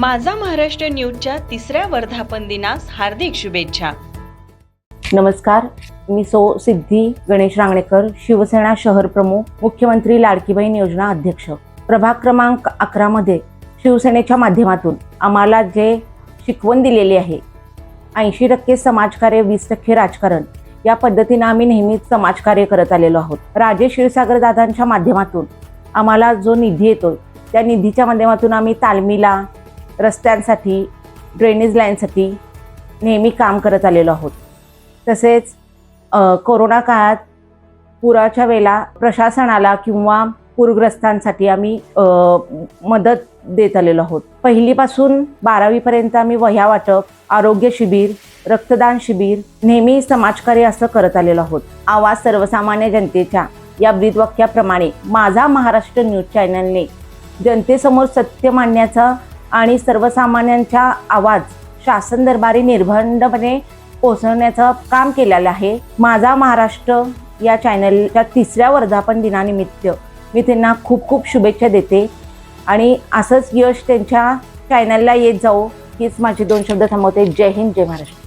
माझा महाराष्ट्र न्यूजच्या तिसऱ्या वर्धापन दिनास हार्दिक शुभेच्छा. नमस्कार मी सो सिद्धी गणेश रांगणेकर शिवसेना शहर प्रमुख मुख्यमंत्री लाडकी बहीण योजना अध्यक्ष. प्रभाग क्रमांक अकरामध्ये शिवसेनेच्या माध्यमातून आम्हाला जे शिकवण दिलेली आहे ऐंशी टक्के समाजकार्य वीस टक्के राजकारण या पद्धतीनं आम्ही नेहमीच समाजकार्य करत आलेलो आहोत. राजे क्षीरसागर दादांच्या माध्यमातून आम्हाला जो निधी येतो त्या निधीच्या माध्यमातून आम्ही तालमीला रस्त्यांसाठी ड्रेनेज लाईनसाठी नेहमी काम करत आलेलो आहोत. तसेच कोरोना काळात पुराच्या वेळेला प्रशासनाला किंवा पूरग्रस्तांसाठी आम्ही मदत देत आलेलो आहोत. पहिलीपासून बारावीपर्यंत आम्ही वह्या वाटप आरोग्य शिबिर रक्तदान शिबिर नेहमी समाजकार्य असं करत आलेलो आहोत. आवाज सर्वसामान्य जनतेच्या या ब्रीदवाक्याप्रमाणे माझा महाराष्ट्र न्यूज चॅनलने जनतेसमोर सत्य मांडण्याचा आणि सर्वसामान्यांचा आवाज शासन दरबारी निर्बंधपणे पोहोचवण्याचं काम केलेलं आहे. माझा महाराष्ट्र या चॅनलच्या तिसऱ्या वर्धापन दिनानिमित्त मी त्यांना खूप खूप शुभेच्छा देते. आणि असंच यश त्यांच्या चॅनलला येत जाऊ हीच माझी दोन शब्द थांबवते. जय हिंद जय महाराष्ट्र.